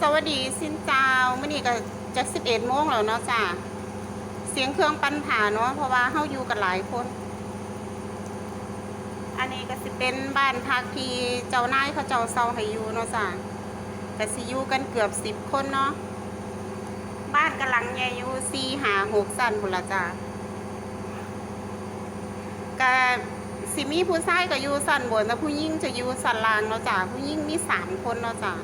สวัสดีสินเจ้ามื่อนี้ก็จะสิบเอ็ดโมงแล้วเนาะจ้าเสียงเครื่องปั้นผ่าเนาะเพราะว่าเฮาอยู่กันหลายคน อันนี้ก็สิเป็นบ้านพักที่เจ้านายเขาเจ้าเซาให้อยู่เนาะจ้าก็สิอยู่กันเกือบสิบคนเนาะบ้านกำลังใหญ่อยู่สี่หาหกสันพุ่นละจ้าก็สิมีผู้ชายก็อยู่สันบนแต่ผู้หญิงจะอยู่สันล่างเนาะจ้าผู้หญิงมีสามคนเนาะจ้า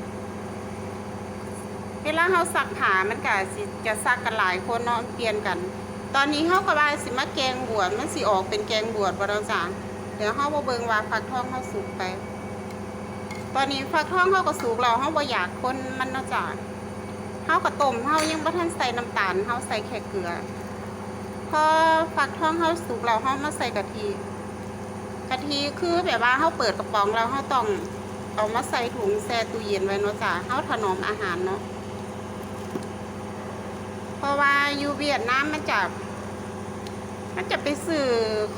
เวลาเขาซักผ้ามันก็สิจะซักกันหลายคนเนาะเปลี่ยนกัน ตอนนี้เขาก็ว่าสิมาแกงบวชมันสิออกเป็นแกงบวชบ่เราจ้ะเดี๋ยวเขาบ่เบิ่งว่าฟักทองเขาสุกไป ตอนนี้ฟักทองเขาก็สุกแล้วเขาบ่อยากคนมันเนาะจ้ะเขาก็ต้มเขายังบ่ทันใส่น้ำตาลเขาใส่แค่เกลือพอฟักทองเขาสุกแล้วเขามาใส่กะทิกะทิคือแบบว่าเขาเปิดกระป๋องแล้วเขาต้องเอามาใส่ถุงแช่ตู้เย็นไว้เนาะจ้ะเขาถนอมอาหารเนาะ เพราะว่าอยู่เวียดนามมันจะมันจะไปซื้อ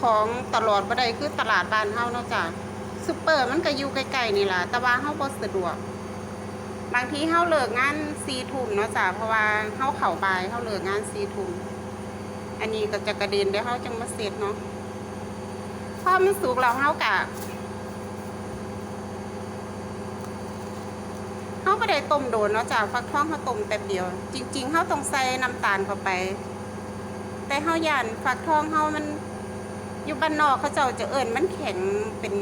ของตลอดบ่ได้คือตลาดบ้านเฮาเนาะจ้ะซุปเปอร์มันก็อยู่ใกล้ๆนี่ล่ะแต่ว่าเฮาบ่สะดวก บางทีเฮาเลิกงาน4ทุ่มเนาะจ้ะเพราะว่าเฮาเข้าบ่ายเฮาเลิกงาน4ทุ่มอันนี้ก็จะกระเด็นเดี๋ยวเฮาจังมาเสร็จเนาะพอมันสุกแล้วเฮากะ เขา ไม่ได้ต้มโดนเนาะจ้ะฟักทองเขาต้มแป๊บเดียว จริง ๆเขาต้องใส่น้ำตาลเข้าไป แต่เขาย่านฟักทองเขามันอยู่บ้านนอกเขาเจ้าจะเอิ่นมันแข็งเป็น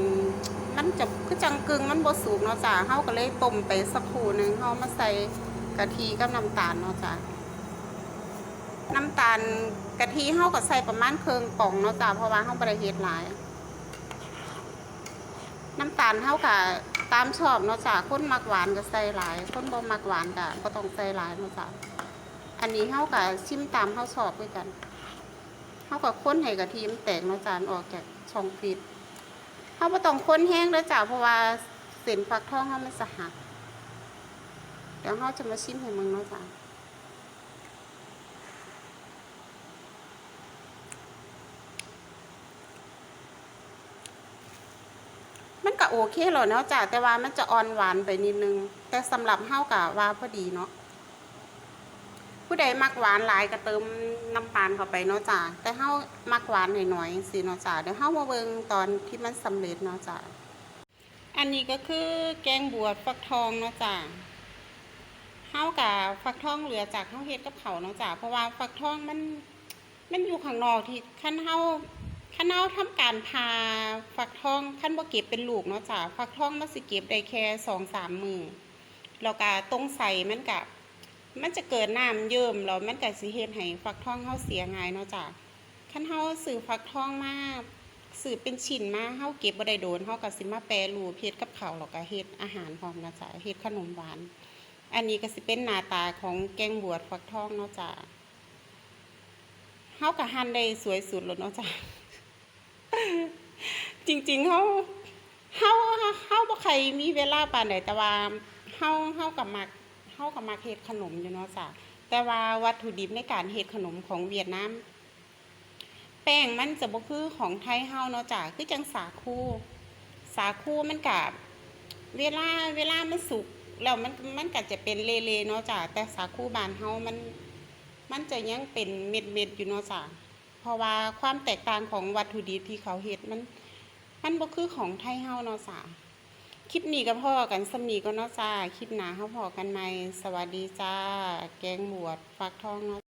มันจะคือจังกึงมันบสุกเนาะจ้ะเขาก็เลยต้มไปสักครู่หนึ่งเขามาใส่กะทิกับน้ำตาลเนาะจ้ะน้ำตาลกะทิเขาก็ใส่ประมาณครึ่งป่องเนาะจ้ะเพราะว่าเขาบ่ได้เฮ็ดหลาย น้ำตาลเท่ากับตามชอบเนาะจ้ะคนมักหวานก็ใส่หลายคนบ่มักหวานก็ก็ต้องใส่หลายเนาะจ้ะอันนี้เท่ากับชิมตามเท่าชอบด้วยกันเท่ากับค้นให้กะทิมแตกเนาะจ้ะออกจากช่องฟิตเท่าบ่ต้องค้นแห้งแล้วจ้ะเพราะว่าเส้นฟักทองเฮามันสหักเดี๋ยวเฮาจะมาชิมให้มึงเนาะจ้ะ มันก็โอเคแล้วเนาะจ้ะแต่ว่ามันจะอ่อนหวานไปนิดนึง แต่สำหรับเฮากะว่าพอดีเนาะผู้ใดมักหวานหลายก็เติมน้ำตาลเข้าไปเนาะจ้ะแต่เฮามักหวานหน่อยๆสิเนาะจ้ะเดี๋ยวเฮามาเบิ่งตอนที่มันสำเร็จเนาะจ้ะอันนี้ก็คือแกงบวชฟักทองเนาะจ้ะเฮากะฟักทองเหลือจากเฮาเฮ็ดกับเขาเนาะจ้ะเพราะว่าฟักทองมันมันอยู่ข้างนอกที่ขั้นเฮา ขั้นเฮาทำการพาฟักทองขั้นบ่เก็บเป็นลูกเนาะจ้ะฟักทองมันสิเก็บได้แค่สองสามมือแล้วก็ตรงใส่มันกะมันจะเกิดน้ำเยิ้มแล้วมันก็สิเฮ็ดให้ฟักทองเฮาเสียง่ายเนาะจ้ะขั้นเฮาซื้อฟักทองมาซื้อเป็นชิ้นมาเฮาเก็บบ่ได้โดนเฮาก็สิมาแปรรูปเฮ็ดกับข้าวแล้วก็เฮ็ดอาหารพร้อมนะจ้ะเฮ็ดขนมหวาน อันนี้ก็สิเป็นหน้าตาของแกงบวชฟักทองเนาะจ้ะเฮากับฮันได้สวยสุดแล้วเนาะจ้ะ จริงๆเฮาเฮาเฮาบ่ใครมีเวลาปานใดแต่ว่าเฮาเฮากับมักเฮากับมักเฮ็ดขนมอยู่เนาะจ้ะแต่ว่าวัตถุดิบในการเฮ็ดขนมของเวียดนามแป้งมันจะบ่คือของไทยเฮาเนาะจ้ะคือจังสาคู สาคูมันกับเวลาเวลามันสุกแล้วมันมันก็จะเป็นเละๆเนาะจ้ะแต่สาคูบ้านเฮามัน มันจะยังเป็นเม็ดเม็ดๆอยู่เนาะจ้ะ เพราะว่าความแตกต่างของวัตถุดิบที่เขาเฮ็ดมันมันบ่คือของไทยเฮาเนาะจ้ะคลิปนี้ก็พอกันสำนีก็เนาะจ้า คลิปหน้าเฮาพอกันใหม่สวัสดีจ้า แกงบวชฟักทองเนาะ